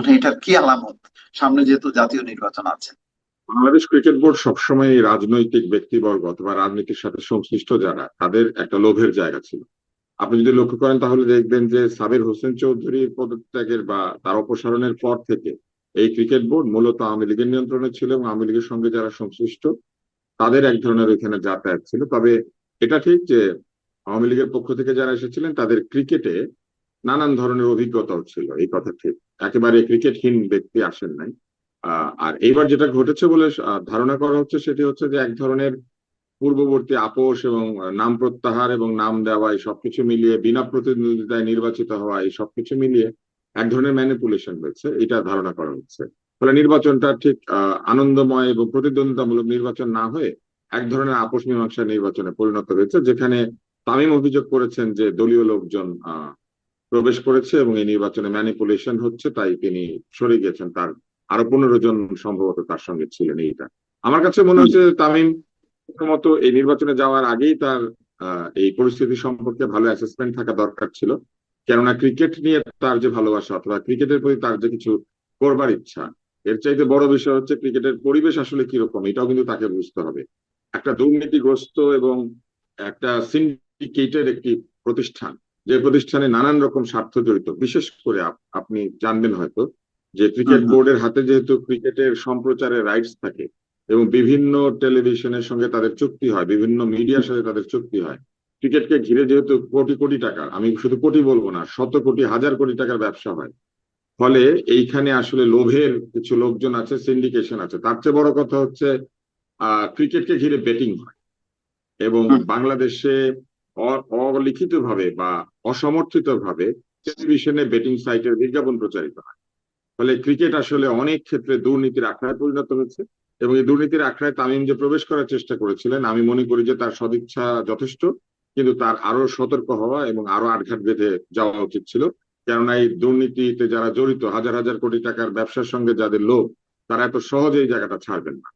মানে এটার কি আলামত? সামনে যেহেতু জাতীয় নির্বাচন আছে। বাংলাদেশ ক্রিকেট বোর্ড সবসময় রাজনৈতিক ব্যক্তিবর্গ অথবা রাজনীতির সাথে সংশ্লিষ্ট যারা, তাদের একটা লোভের জায়গা ছিল। আপনি যদি লক্ষ্য করেন, তাহলে দেখবেন যে সাবির হোসেন চৌধুরীর পদত্যাগের বা তার অপসারণের পর থেকে এই ক্রিকেট বোর্ড মূলত আওয়ামী লীগের নিয়ন্ত্রণে ছিল এবং আওয়ামী লীগের সঙ্গে যারা সংশ্লিষ্ট, তাদের এক ধরনের এখানে যাতায়াত ছিল। তবে এটা ঠিক যে আওয়ামী লীগের পক্ষ থেকে যারা এসেছিলেন, তাদের ক্রিকেটে নানান ধরনের অভিজ্ঞতাও ছিল, এই কথা ঠিক। একেবারে ক্রিকেটহীন ব্যক্তি আসেন নাই। আর এইবার যেটা ঘটেছে বলে ধারণা করা হচ্ছে সেটি হচ্ছে যে এক ধরনের পূর্ববর্তী আপোষ এবং নাম প্রত্যাহার এবং নাম দেওয়া, এই সবকিছু মিলিয়ে, বিনা প্রতিদ্বন্দ্বিতায় নির্বাচিত হওয়া, এই সবকিছু মিলিয়ে এক ধরনের ম্যানিপুলেশন হয়েছে এটা ধারণা করা হচ্ছে। ফলে নির্বাচনটা ঠিক আনন্দময় এবং প্রতিদ্বন্দ্বিতামূলক নির্বাচন না হয়ে এক ধরনের আপোষ মীমাংসা নির্বাচনে পরিণত হয়েছে, যেখানে তামিম অভিযোগ করেছেন যে দলীয় লোকজন প্রবেশ করেছে এবং এই নির্বাচনে ম্যানিপুলেশন হচ্ছে তাই তিনি সরে গেছেন। তার আরও পনেরো জন সম্ভবত তার সঙ্গে ছিলেন এইটা। আমার কাছে মনে হচ্ছে তামিম প্রথমত এই নির্বাচনে যাওয়ার আগেই তার এই পরিস্থিতি সম্পর্কে ভালো অ্যাসেসমেন্ট থাকা দরকার ছিল। কেননা ক্রিকেট নিয়ে তার যে ভালোবাসা অথবা ক্রিকেটের প্রতি তার যে কিছু করবার ইচ্ছা এর চাইতে বড় বিষয় হচ্ছে ক্রিকেটের পরিবেশ আসলে কীরকম এটাও কিন্তু তাকে বুঝতে হবে। একটা দুর্নীতিগ্রস্ত এবং একটা সিন্ডিকেটের একটি প্রতিষ্ঠান যে প্রতিষ্ঠানে নানান রকম স্বার্থ জড়িত বিশেষ করে আপনি জানবেন হয়তো যে ক্রিকেট বোর্ডের হাতে যেহেতু ক্রিকেটের সম্প্রচারের রাইটস থাকে এবং বিভিন্ন টেলিভিশনের সঙ্গে তাদের চুক্তি হয় বিভিন্ন মিডিয়ার সাথে তাদের চুক্তি হয় ক্রিকেটকে ঘিরে যেহেতু কোটি কোটি টাকা আমি শুধু কোটি বলব না শত কোটি হাজার কোটি টাকার ব্যবসা হয়। ফলে এইখানে আসলে লোভের কিছু লোকজন আছে সিন্ডিকেশন আছে। তার চেয়ে বড় কথা হচ্ছে আহ ক্রিকেটকে ঘিরে বেটিং হয় এবং বাংলাদেশে অলিখিত ভাবে বা অসমর্থিত ভাবে টেলিভিশনে বেটিং সাইটের বিজ্ঞাপন প্রচারিত হয়। ফলে ক্রিকেট আসলে অনেক ক্ষেত্রে দুর্নীতির আখড়ায় পরিণত হয়েছে এবং এই দুর্নীতির আখড়ায় তামিম যে প্রবেশ করার চেষ্টা করেছিলেন, আমি মনে করি যে তার সদিচ্ছা যথেষ্ট, কিন্তু তার আরও সতর্ক হওয়া এবং আরও আটঘাট বেঁধে যাওয়া উচিত ছিল। কেননা এই দুর্নীতিতে যারা জড়িত, হাজার হাজার কোটি টাকার ব্যবসার সঙ্গে যাদের লোক তারা এত সহজে এই জায়গাটা ছাড়বেন না।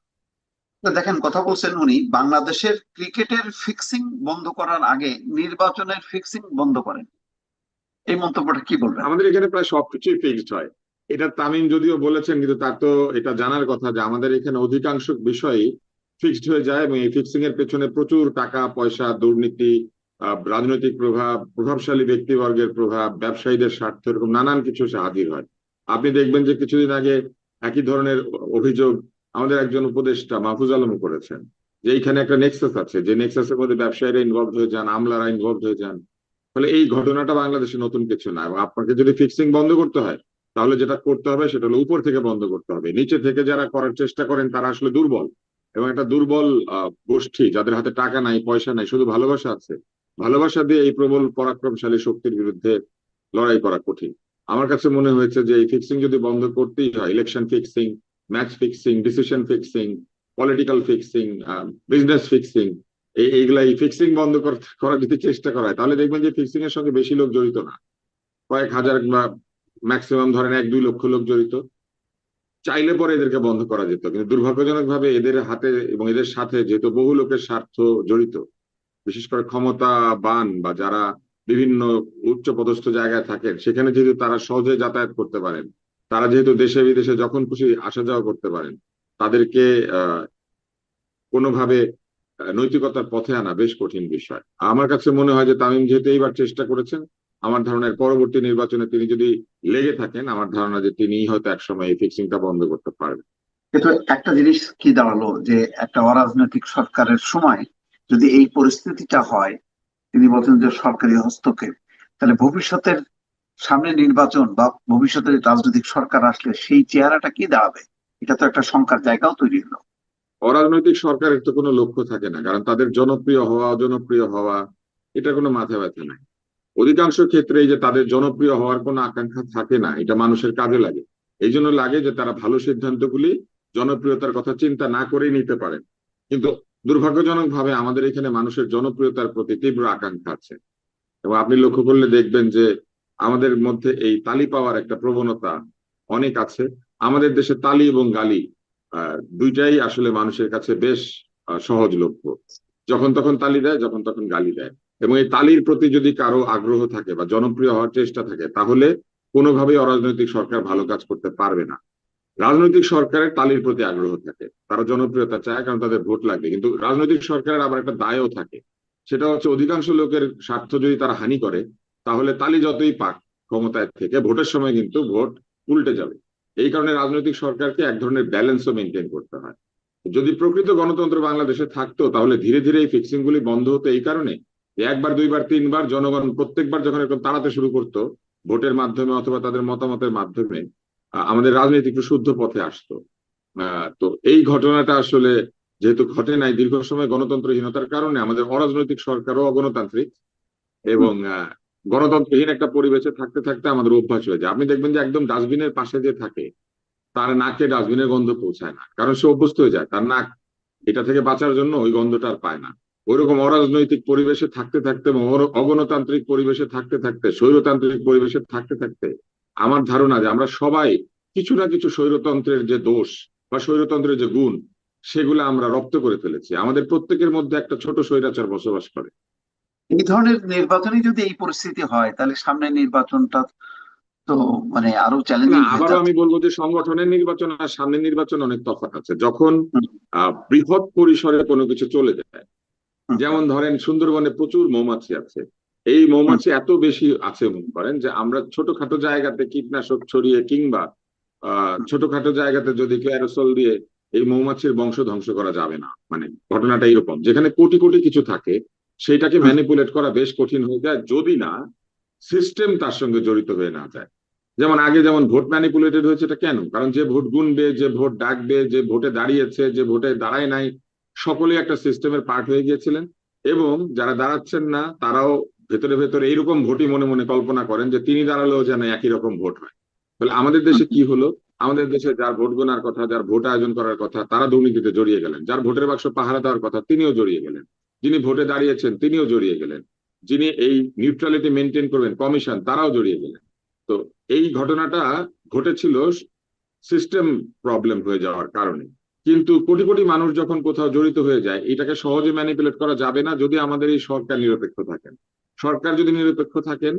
দেখেন, কথা বলছেন উনি, বাংলাদেশের ক্রিকেটের ফিক্সিং বন্ধ করার আগে নির্বাচনের ফিক্সিং বন্ধ করেন। এই মন্তব্যটা কি বলবেন? আমাদের এখানে প্রায় সবকিছুই ফিক্সড হয়। এটা তামিম যদিও বলেছেন, কিন্তু তার তো এটা জানার কথা যে আমাদের এখানে অধিকাংশ বিষয়ই ফিক্সড হয়ে যায় এবং এই ফিক্সিং এর পেছনে প্রচুর টাকা, পয়সা, দুর্নীতি রাজনৈতিক প্রভাব, প্রভাবশালী ব্যক্তিবর্গের প্রভাব, ব্যবসায়ীদের স্বার্থ, এরকম নানান কিছু হাজির হয়। আপনি দেখবেন যে কিছুদিন আগে একই ধরনের অভিযোগ আমাদের একজন উপদেষ্টা মাহফুজ আলম করেছেন, যে এইখানে একটা নেক্সাস আছে, যে নেক্সাসের মধ্যে ব্যবসায়ীরা ইনভলভ হয়ে যান, আমলারা ইনভলভ হয়ে যান। ফলে এই ঘটনাটা বাংলাদেশে নতুন কিছু না, এবং আপনাকে যদি ফিক্সিং বন্ধ করতে হয়, তাহলে যেটা করতে হবে সেটা হলো উপর থেকে বন্ধ করতে হবে। নিচে থেকে যারা করার চেষ্টা করেন, তারা আসলে দুর্বল। এবং একটা দুর্বল গোষ্ঠী যাদের হাতে টাকা নাই, পয়সা নাই, শুধু ভালোবাসা আছে, ভালোবাসা দিয়ে এই প্রবল পরাক্রমশালী শক্তির বিরুদ্ধে লড়াই করা কঠিন। আমার কাছে মনে হয়েছে যে এই ফিক্সিং যদি বন্ধ করতেই হয় election fixing match fixing decision fixing political fixing business fixing এই এইগুলা এই ফিক্সিং বন্ধ করার যদি চেষ্টা করা হয়, তাহলে দেখবেন যে ফিক্সিং এর সঙ্গে বেশি লোক জড়িত না। কয়েক হাজার বা ম্যাক্সিমাম ধরেন এক, দুই লক্ষ লোক জড়িত। চাইলে পরে এদেরকে বন্ধ করা যেত, কিন্তু দুর্ভাগ্যজনক ভাবে এদের হাতে এবং এদের সাথে যেহেতু বহু লোকের স্বার্থ জড়িত, বিশেষ করে ক্ষমতা বান বা যারা বিভিন্ন উচ্চ পদস্থ জায়গায় থাকেন, সেখানে যেহেতু তারা সহজে যাতায়াত করতে পারেন তারা যেহেতু দেশে বিদেশে যখন খুশি আসা যাওয়া করতে পারেন, তাদেরকে কোনোভাবে নৈতিকতার পথে আনা বেশ কঠিন বিষয়। আমার কাছে মনে হয় যে তামিম যেহেতু এইবার চেষ্টা করেছেন, আমার ধারণার পরবর্তী নির্বাচনে তিনি যদি লেগে থাকেন, আমার ধারণা যে তিনি হয়তো একসময় এই ফিক্সিংটা বন্ধ করতে পারবেন। কিন্তু একটা জিনিস কি দাঁড়াল যে একটা অরাজনৈতিক সরকারের সময় যদি এই পরিস্থিতিটা হয়, তিনি বলছেন যে সরকারি হস্তক্ষেপ, তাহলে ভবিষ্যতের সামনে নির্বাচন বা ভবিষ্যতের রাজনৈতিক সরকার আসলে সেই চেহারাটা কি দাঁড়াবে? এটা তো একটা শঙ্কার জায়গাও তৈরি হলো। অরাজনৈতিক সরকারের তো কোনো লক্ষ্য থাকে না, কারণ তাদের জনপ্রিয় হওয়া, অজনপ্রিয় হওয়া, এটা কোনো মাথা ব্যথা নাই। অধিকাংশ ক্ষেত্রে যে তাদের জনপ্রিয় হওয়ার কোনো আকাঙ্ক্ষা থাকে না, এটা মানুষের কাজে লাগে। এই জন্য লাগে যে তারা ভালো সিদ্ধান্তগুলি জনপ্রিয়তার কথা চিন্তা না করেই নিতে পারেন। কিন্তু দুর্ভাগ্যজনক ভাবে আমাদের এখানে মানুষের জনপ্রিয়তার প্রতি তীব্র আকাঙ্ক্ষা আছে। এবং আপনি লক্ষ্য করলে দেখবেন যে আমাদের মধ্যে এই তালি পাওয়ার একটা প্রবণতা অনেক আছে। আমাদের দেশে তালি এবং গালি দুইটাই আসলে মানুষের কাছে বেশ সহজলভ্য। যখন তখন তালি দেয়, যখন তখন গালি দেয়। এবং এই তালির প্রতি যদি কারও আগ্রহ থাকে বা জনপ্রিয় হওয়ার চেষ্টা থাকে, তাহলে কোনোভাবেই অরাজনৈতিক সরকার ভালো কাজ করতে পারবে না। রাজনৈতিক সরকারের তালির প্রতি আগ্রহ থাকে। তারা জনপ্রিয়তা চায় কারণ তাদের ভোট লাগবে। কিন্তু রাজনৈতিক সরকারের আবার একটা দায়ও থাকে। সেটা হচ্ছে অধিকাংশ লোকের স্বার্থ যদি তারা হানি করে তাহলে তালি যতই পাক ক্ষমতায় থেকে, ভোটের সময় কিন্তু ভোট উল্টে যাবে। এই কারণে রাজনৈতিক সরকারকে এক ধরনের ব্যালেন্সও মেনটেন করতে হয়। যদি প্রকৃত গণতন্ত্র বাংলাদেশে থাকতো, তাহলে ধীরে ধীরে এই ফিক্সিং গুলি বন্ধ হতো এই কারণে একবার, দুইবার, তিনবার জনগণ প্রত্যেকবার যখন এরকম তাড়াতে শুরু করতো, ভোটের মাধ্যমে অথবা তাদের মতামতের মাধ্যমে আমাদের রাজনীতি একটু শুদ্ধ পথে আসতো। তো এই ঘটনাটা আসলে যেহেতু ঘটে নাই, দীর্ঘ সময় গণতন্ত্রহীনতার কারণে আমাদের অরাজনৈতিক সরকারও অগণতান্ত্রিক এবং গণতন্ত্রহীন একটা পরিবেশে থাকতে থাকতে আমাদের অভ্যাস হয়ে যায়। আপনি দেখবেন যে একদম ডাস্টবিনের পাশে যে থাকে, তার নাকে ডাস্টবিনের গন্ধ পৌঁছায় না। কারণ সে অভ্যস্ত হয়ে যায়, তার নাক এটা থেকে বাঁচার জন্য ওই গন্ধটা আর পায় না। ওইরকম অরাজনৈতিক পরিবেশে থাকতে থাকতে অগণতান্ত্রিক পরিবেশে থাকতে থাকতে, স্বৈরতান্ত্রিক পরিবেশে থাকতে থাকতে আমার ধারণা যে আমরা সবাই কিছু না কিছু স্বৈরতন্ত্রের যে দোষ বা স্বৈরতন্ত্রের যে গুণ, সেগুলো আমরা রপ্ত করে ফেলেছি। আমাদের প্রত্যেকের মধ্যে একটা ছোট স্বৈরাচার বসবাস করে। এই ধরনের নির্বাচনে যদি এই পরিস্থিতি হয় তাহলে সামনের নির্বাচনটা তো মানে আরও চ্যালেঞ্জিং আবারও আমি বলব যে সংগঠনের নির্বাচন আর সামনের নির্বাচন অনেক তফাৎ আছে। যখন বৃহৎ পরিসরে কোনো কিছু চলে যায় যেমন ধরেন সুন্দরবনে প্রচুর মৌমাছি আছে। এই মৌমাছি এত বেশি আছে মনে করেন যে আমরা ছোটখাটো জায়গাতে কীটনাশক ছড়িয়ে কিংবা আহ ছোটখাটো জায়গাতে যদি ক্যারোসল দিয়ে এই মৌমাছির বংশ ধ্বংস করা যাবে না। মানে ঘটনাটা এরকম যেখানে কোটি কোটি কিছু থাকে সেইটাকে। ম্যানিপুলেট করা বেশ কঠিন হয়ে যায় যদি না সিস্টেম তার সঙ্গে জড়িত হয়ে না যায়। যেমন আগে যেমন ভোট ম্যানিপুলেটেড হয়েছে এটা কেন? কারণ যে ভোট গুনবে যে ভোট ডাকবে যে ভোটে দাঁড়িয়েছে যে ভোটে দাঁড়ায় নাই সকলেই একটা সিস্টেমের পার্ট হয়ে গিয়েছিলেন। এবং যারা দাঁড়াচ্ছেন না তারাও ভেতরে ভেতরে এইরকম ভোটই মনে মনে কল্পনা করেন যে তিনি দাঁড়ালেও যেন একই রকম ভোট হয়। তাহলে আমাদের দেশে কি হলো? আমাদের দেশে যার ভোট গোনার কথা যার ভোট আয়োজন করার কথা তারা দুর্নীতিতে জড়িয়ে গেলেন। যার ভোটের বাক্স পাহারা দেওয়ার কথা তিনিও জড়িয়ে গেলেন। যিনি ভোটে দাঁড়িয়েছেন, তিনিও জড়িয়ে গেলেন। যিনি এই নিউট্রালিটি মেনটেন করবেন কমিশন তারাও জড়িয়ে গেলেন। তো এই ঘটনাটা ঘটেছিল সিস্টেম প্রবলেম হয়ে যাওয়ার কারণে। কিন্তু কোটি কোটি মানুষ যখন কোথাও জড়িত হয়ে যায়, এটাকে সহজে ম্যানিপুলেট করা যাবে না যদি আমাদের এই সরকার নিরপেক্ষ থাকেন। সরকার যদি নিরপেক্ষ থাকেন,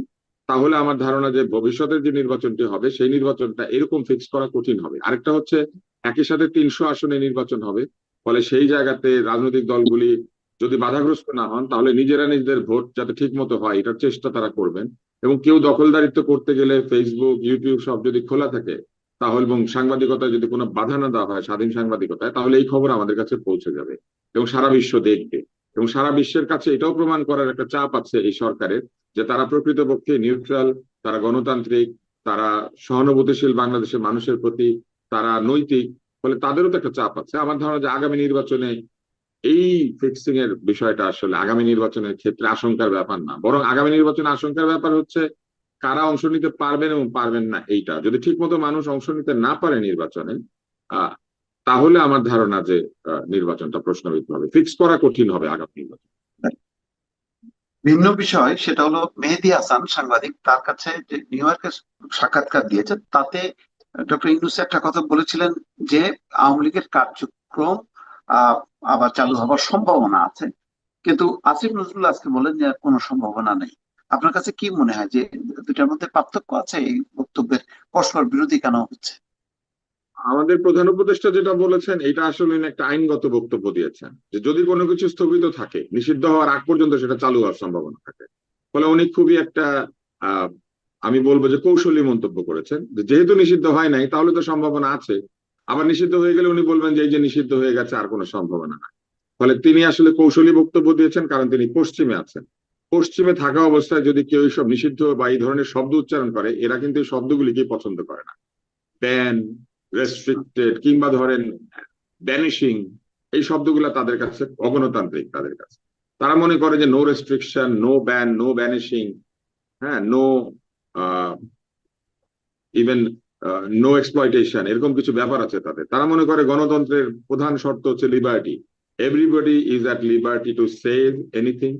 তাহলে আমার ধারণা যে ভবিষ্যতের যে নির্বাচনটি হবে, সেই নির্বাচনটা এরকম ফিক্স করা কঠিন হবে। আরেকটা হচ্ছে, একই সাথে তিনশো আসনে নির্বাচন হবে, ফলে সেই জায়গাতে রাজনৈতিক দলগুলি যদি বাধাগ্রস্ত না হন, তাহলে নিজেরা নিজেদের ভোট যাতে ঠিক মতো হয়, এটার চেষ্টা তারা করবেন। এবং কেউ দখলদারিত্ব করতে গেলে ফেসবুক ইউটিউব সব যদি খোলা থাকে, তাহলে এবং সাংবাদিকতায় যদি কোনো বাধা না দেওয়া হয়, স্বাধীন সাংবাদিকতায়, তাহলে এই খবর আমাদের কাছে পৌঁছে যাবে এবং সারা বিশ্ব দেখবে। এবং সারা বিশ্বের কাছে এটাও প্রমাণ করার একটা চাপ আছে এই সরকারের যে তারা প্রকৃতপক্ষে নিউট্রাল তারা গণতান্ত্রিক, তারা সহানুভূতিশীল বাংলাদেশের মানুষের প্রতি তারা নৈতিক, ফলে তাদেরও তো একটা চাপ আছে। আমার ধারণা যে আগামী নির্বাচনে এই ফিক্সিং এর বিষয়টা আসলে আগামী নির্বাচনের ক্ষেত্রে আশঙ্কার ব্যাপার না। বরং আগামী নির্বাচনে আশঙ্কার ব্যাপার হচ্ছে কারা অংশ নিতে পারবেন এবং পারবেন না এইটা। যদি ঠিকমতো মানুষ অংশ নিতে না পারে নির্বাচনে তাহলে আমার ধারণা যে নির্বাচনটা প্রশ্নবিদ্ধ হবে। ফিক্স করা কঠিন হবে আগামী নির্বাচন। ভিন্ন বিষয়, সেটা হলো মেহেদি হাসান, সাংবাদিক, তার কাছে যে নিউ ইয়র্কে সাক্ষাৎকার দিয়েছে তাতে ডক্টর ইউনুস একটা কথা বলেছিলেন যে আওয়ামী লীগের কার্যক্রম আবার চালু হবার সম্ভাবনা আছে। কিন্তু আসিফ নজরুল আজকে বলেন যে কোনো সম্ভাবনা নেই। আপনার কাছে কি মনে হয় যে দুটার মধ্যে পার্থক্য আছে এই বক্তব্যের? পরস্পর বিরোধী কেন হচ্ছে? আমাদের প্রধান উপদেষ্টা যেটা বলেছেন, এটা আসলে একটা আইনগত বক্তব্য দিয়েছেন। যে যদি কোনো কিছু স্থগিত থাকে, নিষিদ্ধ হওয়ার আগ পর্যন্ত সেটা চালু হওয়ার সম্ভাবনা থাকে। ফলে উনি খুবই একটা আমি বলব যে কৌশলী মন্তব্য করেছেন। যেহেতু নিষিদ্ধ হয় নাই, তাহলে তো সম্ভাবনা আছে। আবার নিষিদ্ধ হয়ে গেলে উনি বলবেন যে এই যে নিষিদ্ধ হয়ে গেছে, আর কোনো সম্ভাবনা নাই। ফলে তিনি আসলে কৌশলী বক্তব্য দিয়েছেন, কারণ তিনি পশ্চিমে আছেন। পশ্চিমে থাকা অবস্থায় যদি কেউ এইসব নিষিদ্ধ বা এই ধরনের শব্দ উচ্চারণ করে, এরা কিন্তু এই শব্দগুলিকে পছন্দ করে না। ব্যান রেস্ট্রিক্টেড কিংবা ধরেন ব্যানিশিং এই শব্দগুলো তাদের কাছে অগণতান্ত্রিক তাদের কাছে। তারা মনে করে যে no restriction no ban no banishing হ্যাঁ নো ইভেন নো এক্সপ্লয়টেশন এরকম কিছু ব্যাপার আছে তাদের তারা মনে করে গণতন্ত্রের প্রধান শর্ত হচ্ছে liberty everybody is at liberty to save anything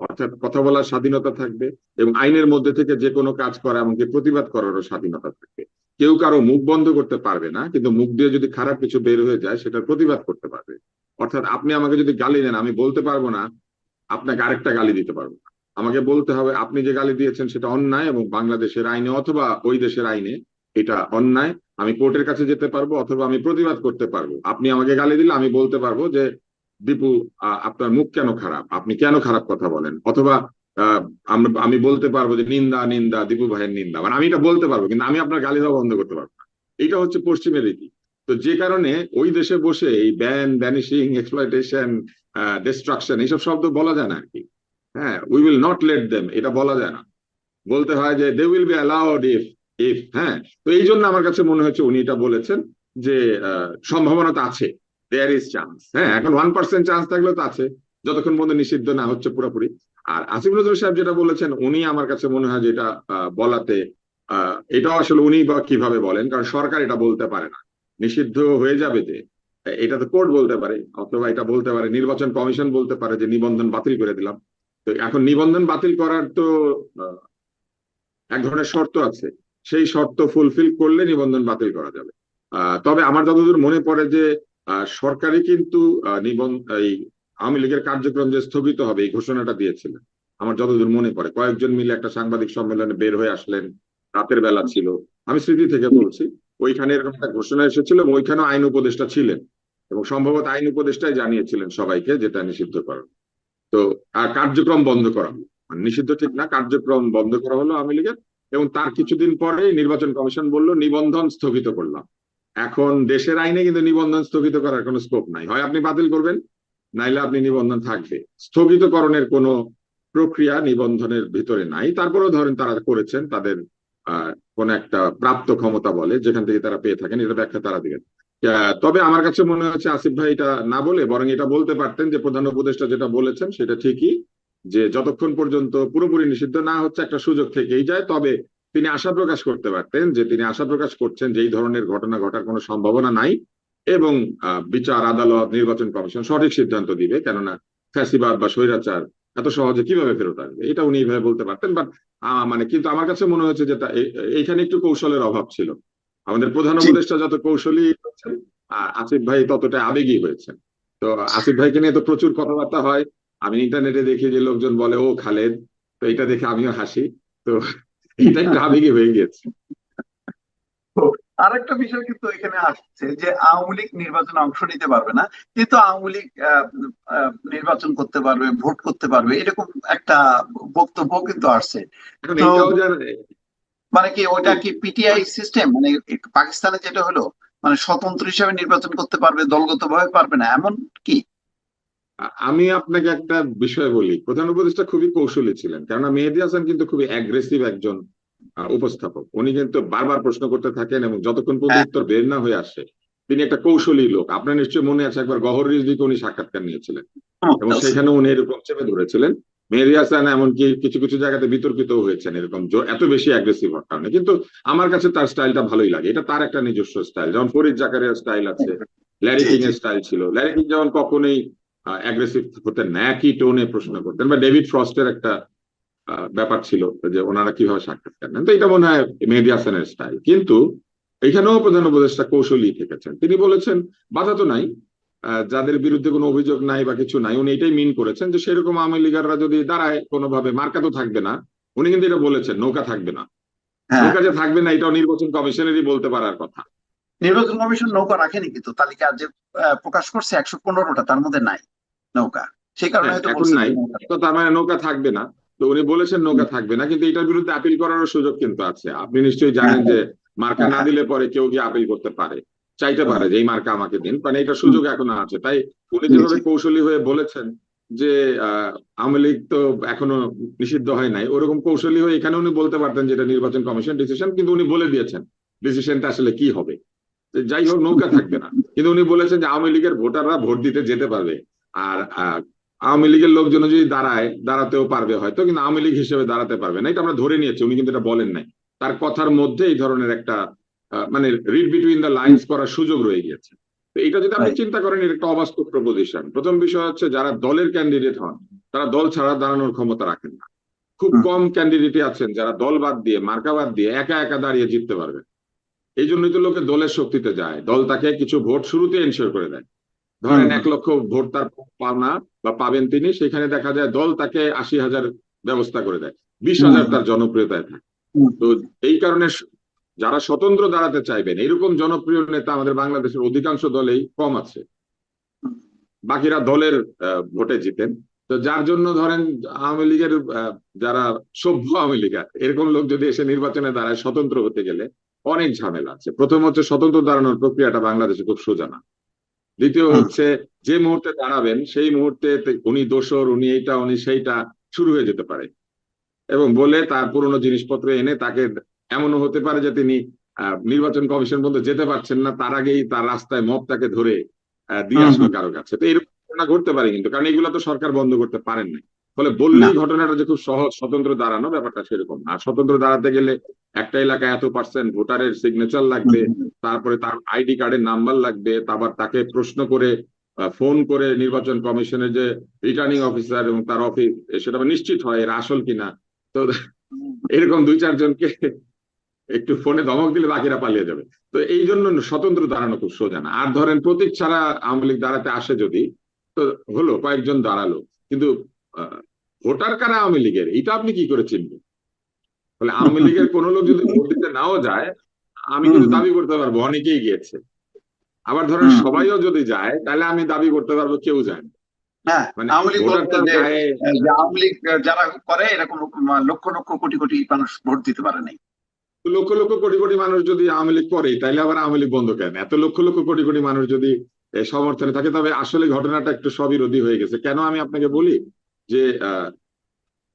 অর্থাৎ কথা বলার স্বাধীনতা থাকবে এবং আইনের মধ্যে থেকে যে কোনো কাজ করা এমনকি প্রতিবাদ করারও স্বাধীনতা থাকবে। কেউ কারও মুখ বন্ধ করতে পারবে না, কিন্তু মুখ দিয়ে যদি খারাপ কিছু বের হয়ে যায়, সেটার প্রতিবাদ করতে পারবে। অর্থাৎ আপনি আমাকে যদি গালি দেন, আমি বলতে পারব না, আপনাকে আরেকটা গালি দিতে পারব না। আমাকে বলতে হবে, আপনি যে গালি দিয়েছেন সেটা অন্যায় এবং বাংলাদেশের আইনে অথবা ওই দেশের আইনে এটা অন্যায়, আমি কোর্টের কাছে যেতে পারব অথবা আমি প্রতিবাদ করতে পারব। আপনি আমাকে গালি দিলে আমি বলতে পারব যে, দীপু আপনার মুখ কেন খারাপ? আপনি কেন খারাপ কথা বলেন? অথবা আমি বলতে পারব যে, নিন্দা নিন্দা, দীপু ভাইয়ের নিন্দা। মানে আমি এটা বলতে পারব, কিন্তু আমি আপনার গালি দেওয়া বন্ধ করতে পারব এটা হচ্ছে পশ্চিমের রীতি। তো যে কারণে ওই দেশে বসে এই ব্যান, ব্যানিশিং এক্সপ্লয়টেশন ডিস্ট্রাকশন এইসব শব্দ বলা যায় না আর কি হ্যাঁ we will not let them এটা বলা যায় না। বলতে হয় যে they will be allowed if if হ্যাঁ তো এই জন্য আমার কাছে মনে হচ্ছে উনি এটা বলেছেন যে সম্ভাবনা তো আছে। দেয়ার ইজ চান্স হ্যাঁ এখন ওয়ান পার্সেন্ট চান্স থাকলেও তো আছে। যতক্ষণ পর্যন্ত নিষিদ্ধ না হচ্ছে পুরোপুরি। আর আসিফ নজরুল সাহেব যেটা বলেছেন, উনি আমার কাছে মনে হয় যে এটা বলাতে এটাও আসলে উনি বা কীভাবে বলেন? কারণ সরকার এটা বলতে পারে না। নিষিদ্ধ হয়ে যাবে যে এটা তো কোর্ট বলতে পারে, অথবা এটা বলতে পারে, নির্বাচন কমিশন বলতে পারে যে নিবন্ধন বাতিল করে দিলাম। তো এখন নিবন্ধন বাতিল করার তো এক ধরনের শর্ত আছে। সেই শর্ত ফুলফিল করলে নিবন্ধন বাতিল করা যাবে। তবে আমার যতদূর মনে পড়ে যে আহ, সরকারই কিন্তু এই আওয়ামী লীগের কার্যক্রম যে স্থগিত হবে এই ঘোষণাটা দিয়েছিলেন। আমার যতদূর মনে পড়ে কয়েকজন মিলে একটা সাংবাদিক সম্মেলনে বের হয়ে আসলেন রাতের বেলা ছিল। আমি স্মৃতি থেকে বলছি ওইখানে এরকম একটা ঘোষণা এসেছিল এবং ওইখানেও আইন উপদেষ্টা ছিলেন এবং সম্ভবত আইন উপদেষ্টাই জানিয়েছিলেন সবাইকে যেটা নিষিদ্ধ করা। তো কার্যক্রম বন্ধ করা হলো। মানে নিষিদ্ধ ঠিক না কার্যক্রম বন্ধ করা হলো আওয়ামী লীগের। এবং তার কিছুদিন পরেই নির্বাচন কমিশন বলল নিবন্ধন স্থগিত করলাম। এখন দেশের আইনে কিন্তু নিবন্ধন স্থগিত করার কোনো স্কোপ নাই। হয় আপনি বাতিল করবেন নাইলে আপনি নিবন্ধন থাকবে। স্থগিতকরণের কোনো প্রক্রিয়া নিবন্ধনের ভিতরে নাই। তারপরেও ধরেন তারা করেছেন তাদের আহ কোন একটা প্রাপ্ত ক্ষমতা বলে যেখান থেকে তারা পেয়ে থাকেন এটা ব্যাখ্যা তারা দিবেন। আহ, তবে আমার কাছে মনে হচ্ছে আসিফ ভাই এটা না বলে বরং এটা বলতে পারতেন যে প্রধান উপদেষ্টা যেটা বলেছেন সেটা ঠিকই। যে যতক্ষণ পর্যন্ত পুরোপুরি নিষিদ্ধ না হচ্ছে একটা সুযোগ থেকেই যায় তবে তিনি আশা প্রকাশ করতে পারতেন যে তিনি আশা প্রকাশ করছেন যে এই ধরনের ঘটনা ঘটার কোনো সম্ভাবনা নাই এবং বিচার আদালত নির্বাচন কমিশন সঠিক সিদ্ধান্ত দিবে। কেননা ফ্যাসিবাদ বা স্বৈরাচার এত সহজে কীভাবে ফেরত আসবে? এটা উনি এইভাবে বলতে পারতেন। বাট মানে কিন্তু আমার কাছে মনে হয়েছে যে এইখানে একটু কৌশলের অভাব ছিল। আমাদের প্রধান উপদেষ্টা যত কৌশলী আসিফ ভাই ততটা আবেগী হয়েছেন। তো আসিফ ভাইকে নিয়ে তো প্রচুর কথাবার্তা হয়। আমি ইন্টারনেটে দেখি যে লোকজন বলে ও খালেদ তো এটা দেখে আমিও হাসি। তো এটা একটু আবেগী হয়ে গিয়েছে। আরেকটা বিষয় কিন্তু এখানে আসছে যে আওয়ামী লীগ নির্বাচনে অংশ নিতে পারবে না কিন্তু আওয়ামী লীগ নির্বাচন করতে পারবে ভোট করতে পারবে এরকম একটা বক্তব্য কিন্তু আসছে। মানে কি ওটা কি পিটিআই সিস্টেম মানে পাকিস্তানে যেটা হলো মানে স্বতন্ত্র হিসেবে নির্বাচন করতে পারবে দলগত ভাবে পারবে না এমন কি? আমি আপনাকে একটা বিষয় বলি। প্রধান উপদেষ্টা খুবই কৌশলী ছিলেন কেননা মেহেদী হাসান কিন্তু খুবই অ্যাগ্রেসিভ একজন উপস্থাপক। উনি কিন্তু বারবার প্রশ্ন করতে থাকেন এবং যতক্ষণ পর্যন্ত হ্যাঁ। উত্তর বের না হয়ে আসে তিনি একটা কৌশলী লোক। আপনার নিশ্চয়ই মনে আছে একবার গহর রিজভিকে উনি সাক্ষাৎকার নিয়েছিলেন। এবং সেখানে উনি এরকম চেপে ধরেছিলেন। মেহেদী হাসান এমনকি কিছু কিছু জায়গাতে বিতর্কিত হয়েছেন এরকম এত বেশি অ্যাগ্রেসিভ হওয়ার কারণে। কিন্তু আমার কাছে তার স্টাইলটা ভালোই লাগে। এটা তার একটা নিজস্ব স্টাইল যেমন ফরিদ জাকারিয়ার স্টাইল আছে ল্যারি কিং এর স্টাইল ছিল। ল্যারি কিং যেমন কখনোই অ্যাগ্রেসিভ হতেন না একই টোনে প্রশ্ন করতেন। বা ডেভিড ফ্রস্টের একটা ব্যাপার ছিল যে ওনারা কীভাবে সাক্ষাৎকার নেন তো এটা মনে হয় মেহেদী হাসানের স্টাইল কিন্তু এখানেও প্রধান উপদেষ্টা কৌশলী থেকেছেন। তিনি বলেছেন বাধা তো নাই আহ, যাদের বিরুদ্ধে কোনো অভিযোগ নাই বা কিছু নাই উনি এটাই মিন করেছেন যে সেরকম আওয়ামী লীগাররা যদি দাঁড়ায় কোনোভাবে মার্কা তো থাকবে না। উনি কিন্তু এটা বলেছেন নৌকা থাকবে না। হ্যাঁ। নৌকা যে থাকবে না এটাও নির্বাচন কমিশনেরই বলতে পারার কথা। নির্বাচন কমিশন নৌকা রাখেনি কিন্তু তালিকা যে প্রকাশ করছে একশো পনেরোটা তার মধ্যে নাই নৌকা। সেই কারণে হয়তো তার মানে নৌকা থাকবে না। তো উনি বলেছেন নৌকা থাকবে না কিন্তু এটার বিরুদ্ধে আপিল করারও সুযোগ কিন্তু আছে। আপনি নিশ্চয়ই জানেন যে মার্কা না দিলে পরে কেউ গিয়ে আপিল করতে পারে। চাইতে পারে যে এই মার্কা আমাকে দিন মানে এটা সুযোগ এখন আছে। তাই উনি যেভাবে কৌশলী হয়ে বলেছেন যে আহ, আওয়ামী লীগ তো এখনও নিষিদ্ধ হয় নাই ওরকম কৌশলী হয়ে এখানে উনি বলতে পারতেন যেটা নির্বাচন কমিশন ডিসিশন কিন্তু উনি বলে দিয়েছেন ডিসিশনটা আসলে কি হবে। যাই হোক নৌকা থাকবে না। কিন্তু উনি বলেছেন যে আওয়ামী লীগের ভোটাররা ভোট দিতে যেতে পারবে। আর আওয়ামী লীগের লোকজন যদি দাঁড়ায় দাঁড়াতেও পারবে হয়তো কিন্তু আওয়ামী লীগ হিসেবে দাঁড়াতে পারবে না। এটা আমরা ধরে নিয়েছি উনি কিন্তু এটা বলেন নাই। তার কথার মধ্যে এই ধরনের একটা মানে রিড বিটুইন দ্য লাইন্স করার সুযোগ রয়ে গিয়েছে। তো এটা যদি আপনি চিন্তা করেন এটা একটা অবাস্তব প্রপোজিশন প্রথম বিষয় হচ্ছে যারা দলের ক্যান্ডিডেট হন তারা দল ছাড়া দাঁড়ানোর ক্ষমতা রাখেন না। খুব কম ক্যান্ডিডেটই আছেন যারা দল বাদ দিয়ে মার্কা বাদ দিয়ে একা একা দাঁড়িয়ে জিততে পারবে এই জন্যই তো লোকে দলের শক্তিতে যায়। দল তাকে কিছু ভোট শুরুতে এনশিওর করে দেয়। ধরেন এক লক্ষ ভোট তার পাওনা বা পাবেন তিনি সেখানে দেখা যায় দল তাকে আশি হাজার ব্যবস্থা করে দেয়। বিশ হাজার তার জনপ্রিয়তায় থাকে। তো এই কারণে যারা স্বতন্ত্র দাঁড়াতে চাইবেন এরকম জনপ্রিয় নেতা আমাদের বাংলাদেশের অধিকাংশ দলেই কম আছে। বাকিরা দলের ভোটে জিতেন। তো যার জন্য ধরেন আওয়ামী লীগের আহ, যারা সভ্য আওয়ামী লীগ এরকম লোক যদি এসে নির্বাচনে দাঁড়ায় স্বতন্ত্র হতে গেলে অনেক ঝামেলা আছে। প্রথম হচ্ছে স্বতন্ত্র দাঁড়ানোর প্রক্রিয়াটা বাংলাদেশে খুব সোজা না। দ্বিতীয় হচ্ছে যে মুহূর্তে দাঁড়াবেন সেই মুহূর্তে উনি দোসর উনি এইটা উনি সেইটা শুরু হয়ে যেতে পারে। এবং বলে তার পুরনো জিনিসপত্র এনে তাকে এমনও হতে পারে যে তিনি আহ, নির্বাচন কমিশন পর্যন্ত যেতে পারছেন না তার আগেই তার রাস্তায় মব তাকে ধরে দিয়ে আসবে কারও কাছে। তো এরকম ঘটনা ঘটতে পারে কিন্তু কারণ এগুলো তো সরকার বন্ধ করতে পারেন না ফলে বললেই ঘটনাটা যে খুব সহজ স্বতন্ত্র দাঁড়ানো ব্যাপারটা সেরকম না। আর স্বতন্ত্র দাঁড়াতে গেলে একটা এলাকায় এত পার্সেন্ট ভোটারের সিগনেচার লাগবে তারপরে তার আইডি কার্ডের নাম্বার লাগবে তারপর তাকে প্রশ্ন করে ফোন করে নির্বাচন কমিশনের যে রিটার্নিং অফিসার এবং তার অফিস সেটা নিশ্চিত হয় এর আসল কিনা। তো এরকম দুই চারজনকে একটু ফোনে ধমক দিলে বাকিরা পালিয়ে যাবে। তো এই জন্য স্বতন্ত্র দাঁড়ানো খুব সোজা না। আর ধরেন প্রতীক ছাড়া আওয়ামী লীগ দাঁড়াতে আসে যদি তো হলো কয়েকজন দাঁড়াল। কিন্তু ভোটার কারা আওয়ামী লীগের? এটা আপনি কি করে চিনবেন? ফলে আওয়ামী লীগের কোনো লোক যদি ভোট দিতে নাও যায় আমি কিন্তু। দাবি করতে পারব অনেকেই গিয়েছে। আবার ধরেন সবাইও যদি যায় তাহলে আমি দাবি করতে পারব কেউ যায় না। আওয়ামী লীগ ভোটার বলতে তার যে গায়ে যে আওয়ামী লীগ যারা করে এরকম লক্ষ লক্ষ কোটি কোটি মানুষ ভোট দিতে পারে নাই। লক্ষ লক্ষ কোটি কোটি মানুষ যদি আওয়ামী লীগ করে তাহলে আবার আওয়ামী লীগ বন্ধ কেন? এত লক্ষ লক্ষ কোটি কোটি মানুষ যদি এ, সমর্থনে থাকে তবে আসলে ঘটনাটা একটু সবিরোধী হয়ে গেছে। কেন আমি আপনাকে বলি? যে আহ,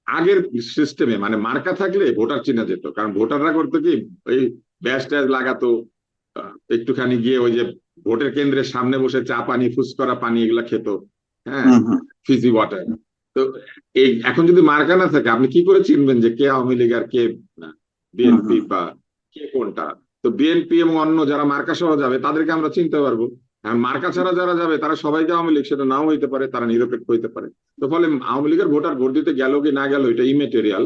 আগের সিস্টেমে মানে মার্কা থাকলে ভোটার চিনা যেত। কারণ ভোটাররা করতো কি ওই ব্যাস ট্যাস লাগাতো একটুখানি গিয়ে ওই যে ভোটের কেন্দ্রের সামনে বসে চা পানি ফুসকরা পানি এগুলা খেত। হ্যাঁ। ফিজি ওয়াটার তো এই এখন যদি মার্কা না থাকে আপনি কি করে চিনবেন যে কে আওয়ামী লীগ আর কে বিএনপি। বা কে কোনটা? তো বিএনপি এবং অন্য যারা মার্কা সহ যাবে তাদেরকে আমরা চিনতে পারব। মার্কা ছাড়া যারা যাবে তারা সবাইকে আওয়ামী লীগ সেটা নাও হইতে পারে তারা নিরপেক্ষ হইতে পারে। তো ফলে আওয়ামী লীগের ভোটার ভোট দিতে গেল কি না গেল এটা ইমেটেরিয়াল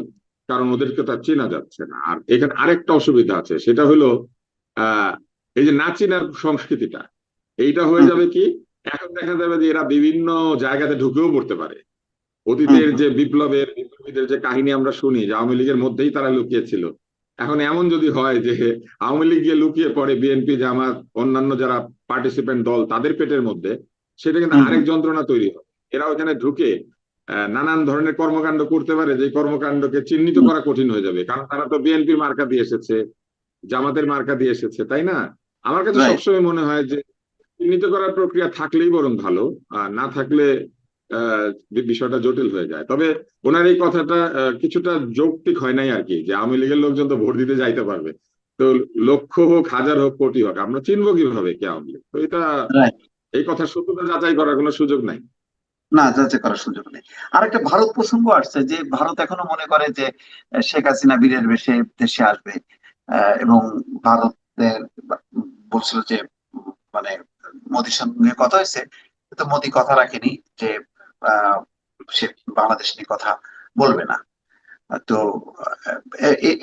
কারণ ওদেরকে তার চেনা যাচ্ছে না। আর এখানে আরেকটা অসুবিধা আছে সেটা হলো আহ এই যে না চেনার সংস্কৃতিটা এইটা হয়ে যাবে কি এখন দেখা যাবে যে এরা বিভিন্ন জায়গাতে ঢুকেও পড়তে পারে। অতীতের যে বিপ্লবের বিপ্লবীদের যে কাহিনী আমরা শুনি যে আওয়ামী লীগের মধ্যেই তারা লুকিয়েছিল এখন এমন যদি হয় যে আওয়ামী লীগ গিয়ে লুকিয়ে পড়ে বিএনপি জামাত অন্যান্য যারা পার্টিসিপেন্ট দল তাদের পেটের মধ্যে সেটা কিন্তু আরেক যন্ত্রণা তৈরি হয় এরা ওখানে ঢুকে নানান ধরনের কর্মকাণ্ড করতে পারে যে কর্মকাণ্ডকে চিহ্নিত করা কঠিন হয়ে যাবে। কারণ তারা তো বিএনপির মার্কা দিয়ে এসেছে জামাতের মার্কা দিয়ে এসেছে তাই না? আমার কাছে সবসময় মনে হয় যে চিহ্নিত করার প্রক্রিয়া থাকলেই বরং ভালো আর না থাকলে বিষয়টা জটিল হয়ে যায়। তবে ওনার এই কথাটা কিছুটা যৌক্তিক হয় নাই আর কি যে আওয়ামী লীগের লোকজন তো ভোট দিতে যাইতে পারবে। তো লক্ষ হোক হাজার হোক কোটি হোক আমরা চিনবো কীভাবে কে আওয়ামী লীগ। তো এটা এই কথা সত্যতা যাচাই করার কোনো সুযোগ নাই। না যাচাই করার সুযোগ নেই। আর একটা ভারত প্রসঙ্গ আসছে যে ভারত এখনও মনে করে যে শেখ হাসিনা বীরের বেশে দেশে আসবে আহ, এবং ভারতের বলছিল যে মানে মোদির সঙ্গে কথা হয়েছে তো মোদি কথা রাখেনি যে সে বাংলাদেশ নিয়ে কথা বলবে না। তো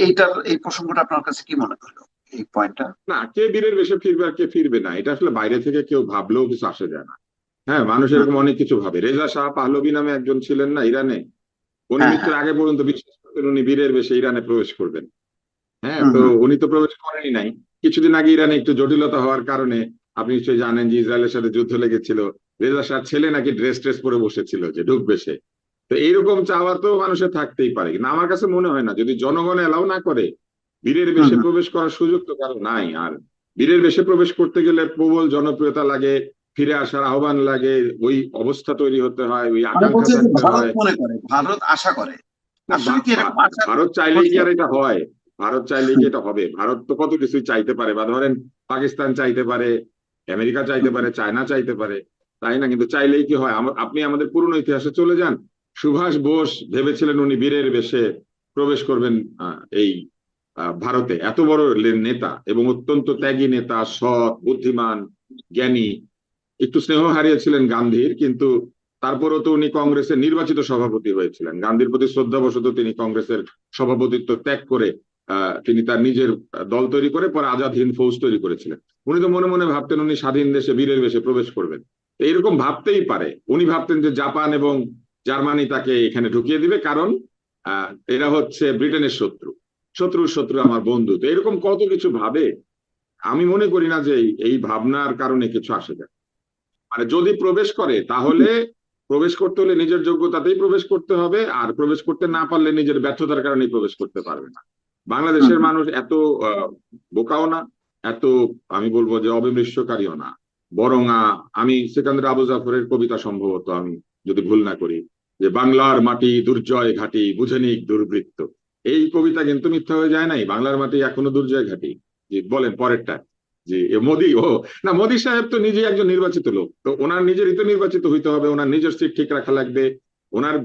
এইটার এই প্রসঙ্গটা আপনার কাছে কি মনে হলো এই পয়েন্টটা? না কে বীরের বেশে ফিরবে আর কে ফিরবে না এটা আসলে বাইরে থেকে কেউ ভাবলেও কিছু আসে যায় না। হ্যাঁ মানুষ এরকম অনেক কিছু ভাবে। রেজা শাহ পাহলবি নামে একজন ছিলেন না ইরানে উনি হ্যাঁ, মৃত্যুর আগে পর্যন্ত বিশ্বাস করতেন উনি বীরের বেশে ইরানে প্রবেশ করবেন। হ্যাঁ তো উনি তো প্রবেশ করেনই নাই। কিছুদিন আগে ইরানে একটু জটিলতা হওয়ার কারণে আপনি নিশ্চয়ই জানেন যে ইসরায়েলের সাথে যুদ্ধ লেগেছিল। রেজা শাহ ছেলে নাকি ড্রেস ট্রেস পরে বসেছিল যে ঢুকবে সে। তো এইরকম চাওয়া তো মানুষের থাকতেই পারে। কিন্তু আমার কাছে মনে হয় না যদি জনগণ এলাও না করে বীরের বেশে প্রবেশ করার সুযোগ তো কারও নাই। আর বীরের বেশে প্রবেশ করতে গেলে প্রবল জনপ্রিয়তা লাগে ফিরে আসার আহ্বান লাগে ওই অবস্থা তৈরি হতে হয় ওই আমি আকাঙ্ক্ষা থাকতে ভারত হয়। ভারত আশা করে। ভারত চাইলেই কি আর এটা হয়? ভারত চাইলেই কি এটা হবে? ভারত তো কত কিছুই চাইতে পারে বা ধরেন পাকিস্তান চাইতে পারে আমেরিকা চাইতে পারে চায়না চাইতে পারে। তাই না? কিন্তু চাইলেই কি হয়? আপনি আমাদের পুরনো ইতিহাসে চলে যান। সুভাষ বোস ভেবেছিলেন উনি বীরের বেশে প্রবেশ করবেন এই ভারতে। এত বড় নেতা এবং অত্যন্ত ত্যাগী নেতা, সৎ, বুদ্ধিমান, জ্ঞানী। একটু স্নেহ হারিয়েছিলেন গান্ধীর, কিন্তু তারপরও তো উনি কংগ্রেসের নির্বাচিত সভাপতি হয়েছিলেন। গান্ধীর প্রতি শ্রদ্ধাবশত তিনি কংগ্রেসের সভাপতিত্ব ত্যাগ করে তিনি তার নিজের দল তৈরি করে, পরে আজাদ হিন্দ ফৌজ তৈরি করেছিলেন। উনি তো মনে মনে ভাবতেন উনি স্বাধীন দেশে বীরের বেশে প্রবেশ করবেন। তো এরকম ভাবতেই পারে। উনি ভাবতেন যে জাপান এবং জার্মানি তাকে এখানে ঢুকিয়ে দিবে কারণ আহ, এরা হচ্ছে ব্রিটেনের শত্রু। শত্রুর শত্রু আমার বন্ধু। তো এরকম কত কিছু ভাবে আমি মনে করি না যে এই- ভাবনার কারণে কিছু আসে যায়। মানে যদি প্রবেশ করে তাহলে প্রবেশ করতে হলে নিজের যোগ্যতাতেই প্রবেশ করতে হবে আর প্রবেশ করতে না পারলে নিজের ব্যর্থতার কারণেই প্রবেশ করতে পারবে না। বাংলাদেশের মানুষ এত বোকাও না এত আমি বলব যে অবিমৃষ্যকারীও না। বরং আমি সেকান্দার আবু জাফরের কবিতা সম্ভবত আমি যদি ভুল না করি যে বাংলার মাটি দুর্জয় ঘাটি বুঝেনিক দুর্বৃত্ত। এই কবিতা কিন্তু মিথ্যা হয়ে যায় নাই বাংলার মাটি এখনও দুর্জয় ঘাটি। জি বলেন পরেরটা। জি এ মোদি ও না মোদি সাহেব তো নিজে একজন নির্বাচিত লোক তো ওনার নিজেরই তো নির্বাচিত হইতে হবে ওনার নিজের সিট ঠিক রাখা লাগবে। ওনার।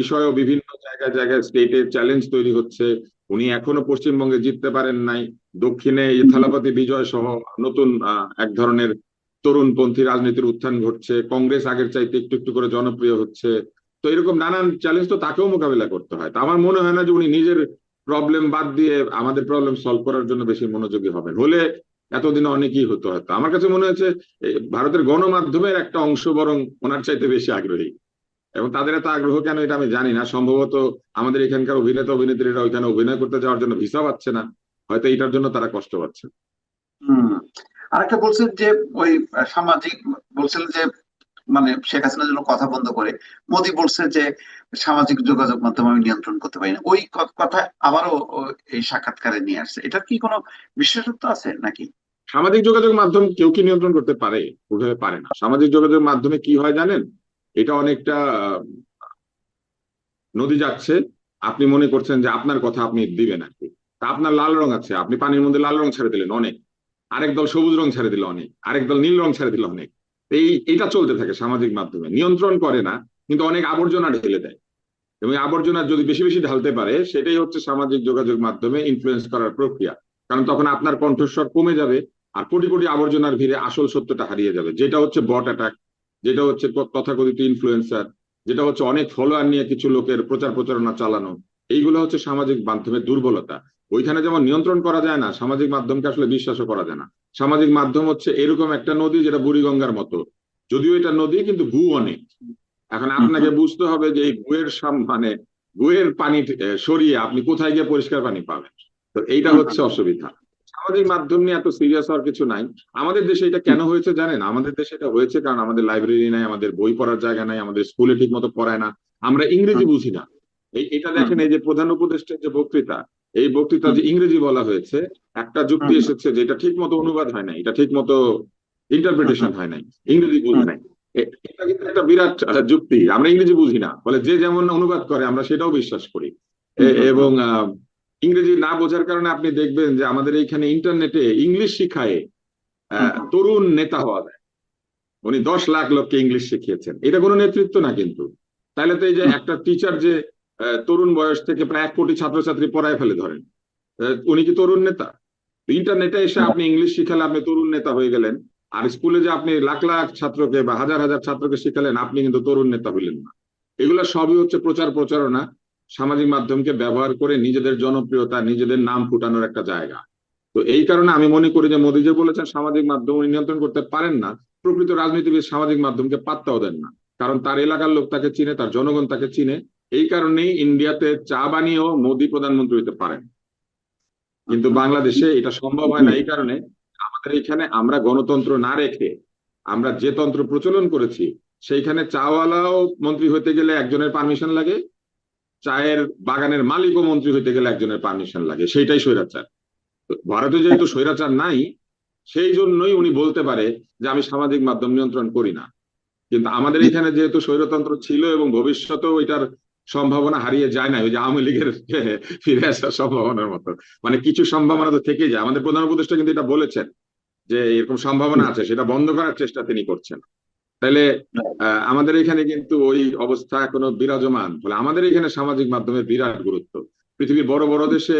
বিষয়েও বিভিন্ন জায়গায় জায়গায় স্টেটে চ্যালেঞ্জ তৈরি হচ্ছে উনি এখনও পশ্চিমবঙ্গে জিততে পারেন নাই। দক্ষিণে থালাপতি বিজয় সহ নতুন এক ধরনের তরুণপন্থী রাজনীতির উত্থান ঘটছে, কংগ্রেস আগের চাইতে একটু একটু করে জনপ্রিয় হচ্ছে। তো এরকম নানান চ্যালেঞ্জ তো তাকেও মোকাবিলা করতে হয়। তো আমার মনে হয় না যে উনি নিজের প্রবলেম বাদ দিয়ে আমাদের প্রবলেম সলভ করার জন্য বেশি মনোযোগী হবেন। হলে এতদিন অনেকই হতো হয়তো। আমার কাছে মনে হয়েছে ভারতের গণমাধ্যমের একটা অংশ বরং ওনার চাইতে বেশি আগ্রহী। এবং তাদের এত আগ্রহ কেন এটা আমি জানি না। সম্ভবত আমাদের এখানকার অভিনেতা, অভিনেত্রীরা ওইখানে অভিনয় করতে যাওয়ার জন্য ভিসা পাচ্ছে না। হয়তো এটার জন্য তারা কষ্ট পাচ্ছে। আরেকটা বলছেন যে ওই সামাজিক, বলছেন যে মানে শেখ হাসিনা যেন কথা বন্ধ করে মোদি বলছে যে সামাজিক যোগাযোগ মাধ্যম আমি নিয়ন্ত্রণ করতে পারি না। ওই কথা আবারও এই সাক্ষাৎকারে নিয়ে আসছে। এটার কি কোনো বিশেষত্ব আছে নাকি? সামাজিক যোগাযোগ মাধ্যম কেউ কি নিয়ন্ত্রণ করতে পারে? ওভাবে পারে না। সামাজিক যোগাযোগ মাধ্যমে কি হয় জানেন? এটা অনেকটা নদী যাচ্ছে। আপনি মনে করছেন যে আপনার কথা আপনি দিবেন আর কি। তা আপনার লাল রং আছে। আপনি পানির মধ্যে লাল রং ছেড়ে দিলেন অনেক। আরেক দল সবুজ রং ছেড়ে দিল অনেক, আরেক দল নীল রং ছেড়ে দিল অনেক। এই, এটা চলতে থাকে সামাজিক মাধ্যমে। নিয়ন্ত্রণ করে না, কিন্তু অনেক আবর্জনা ঢেলে দেয়। এবং আবর্জনা যদি বেশি বেশি ঢালতে পারে, সেটাই হচ্ছে সামাজিক যোগাযোগ মাধ্যমে ইনফ্লুয়েন্স করার প্রক্রিয়া। কারণ তখন আপনার কণ্ঠস্বর কমে যাবে আর কোটি কোটি আবর্জনার ভিড়ে আসল সত্যটা হারিয়ে যাবে। যেটা হচ্ছে বট অ্যাটাক যেটা হচ্ছে তথাকথিত ইনফ্লুয়েন্সার যেটা হচ্ছে অনেক ফলোয়ার নিয়ে কিছু লোকের প্রচার প্রচারণা চালানো, এইগুলো হচ্ছে সামাজিক মাধ্যমের দুর্বলতা। ওইখানে যেমন নিয়ন্ত্রণ করা যায় না সামাজিক মাধ্যমকে আসলে বিশ্বাসও করা যায় না। সামাজিক মাধ্যম হচ্ছে এরকম একটা নদী যেটা বুড়িগঙ্গার মতো। যদিও এটা নদী কিন্তু গু অনেক। এখন আপনাকে বুঝতে হবে যে এই গুয়ের সাম- মানে গুয়ের পানি সরিয়ে আপনি কোথায় গিয়ে পরিষ্কার পানি পাবেন। তো এইটা হচ্ছে অসুবিধা। সামাজিক মাধ্যম নিয়ে এত সিরিয়াস হওয়ার কিছু নাই। আমাদের দেশে এটা কেন হয়েছে জানেন? আমাদের দেশে এটা হয়েছে কারণ আমাদের লাইব্রেরি নাই আমাদের বই পড়ার জায়গা নাই আমাদের স্কুলে ঠিক মতো পড়ায় না। আমরা ইংরেজি বুঝি না। এই এটা দেখেন এই যে প্রধান উপদেষ্টার যে বক্তৃতা এই বক্তৃতা যে ইংরেজি বলা হয়েছে একটা যুক্তি এসেছে যে এটা ঠিক মতো অনুবাদ হয় নাই এটা ঠিক মতো ইন্টারপ্রিটেশন হয় নাই ইংরেজি বুঝে নাই। এটা কিন্তু একটা বিরাট যুক্তি আমরা ইংরেজি বুঝি না বলে যে যেমন অনুবাদ করে আমরা সেটাও বিশ্বাস করি। এবং ইংরেজি না বোঝার কারণে আপনি দেখবেন যে আমাদের এইখানে ইন্টারনেটে ইংলিশ শিখায় আহ, তরুণ নেতা হওয়া যায়। উনি দশ লাখ লোককে ইংলিশ শিখিয়েছেন। এটা কোনো নেতৃত্ব না কিন্তু। তাহলে তো এই যে একটা টিচার যে তরুণ বয়স থেকে প্রায় এক কোটি ছাত্রছাত্রী পড়ায় ফেলে ধরেন। উনি কি তরুণ নেতা? ইন্টারনেটে এসে আপনি ইংলিশ শিখালে আপনি তরুণ নেতা হয়ে গেলেন আর স্কুলে যে আপনি লাখ লাখ ছাত্রকে বা হাজার হাজার ছাত্রকে শিখালেন আপনি কিন্তু তরুণ নেতা হইলেন না। এগুলো সবই হচ্ছে প্রচার প্রচারণা সামাজিক মাধ্যমকে ব্যবহার করে নিজেদের জনপ্রিয়তা নিজেদের নাম ফুটানোর একটা জায়গা। তো এই কারণে আমি মনে করি যে মোদী যে বলেছেন সামাজিক মাধ্যম উনি নিয়ন্ত্রণ করতে পারেন না প্রকৃত রাজনীতিবিদ সামাজিক মাধ্যমকে পাত্তাও দেন না। কারণ তার এলাকার লোক তাকে চিনে তার জনগণ তাকে চিনে এই কারণেই ইন্ডিয়াতে চা বানিয়েও মোদী প্রধানমন্ত্রী হতে পারেন। কিন্তু বাংলাদেশে এটা সম্ভব হয় না এই কারণে আমাদের এখানে আমরা গণতন্ত্র না রেখে আমরা যে তন্ত্র প্রচলন করেছি, সেইখানে চাওয়ালাও মন্ত্রী হতে গেলে একজনের পারমিশন লাগে, চায়ের বাগানের মালিকও মন্ত্রী হতে গেলে একজনের পারমিশন লাগে, সেইটাই স্বৈরাচার। ভারতে যেহেতু স্বৈরাচার নাই, সেই জন্যই উনি বলতে পারে যে আমি সামাজিক মাধ্যম নিয়ন্ত্রণ করি না। কিন্তু আমাদের এখানে যেহেতু স্বৈরতন্ত্র ছিল এবং ভবিষ্যতেও এটার সম্ভাবনা হারিয়ে যায় না ওই যে আওয়ামী লীগের ফিরে আসার সম্ভাবনার মতো। মানে কিছু সম্ভাবনা তো থেকে যায়। আমাদের প্রধান উপদেষ্টা কিন্তু এটা বলেছেন যে এরকম সম্ভাবনা আছে সেটা বন্ধ করার চেষ্টা তিনি করছেন। তাহলে আমাদের এখানে কিন্তু ওই অবস্থা এখনও বিরাজমান। ফলে আমাদের এখানে সামাজিক মাধ্যমে বিরাট গুরুত্ব। পৃথিবীর বড় বড় দেশে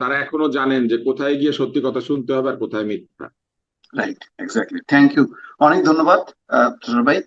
তারা এখনও জানেন যে কোথায় গিয়ে সত্যি কথা শুনতে হবে আর কোথায় মিথ্যা। রাইট এক্স্যাক্টলি থ্যাংক ইউ অনেক ধন্যবাদ ভাই।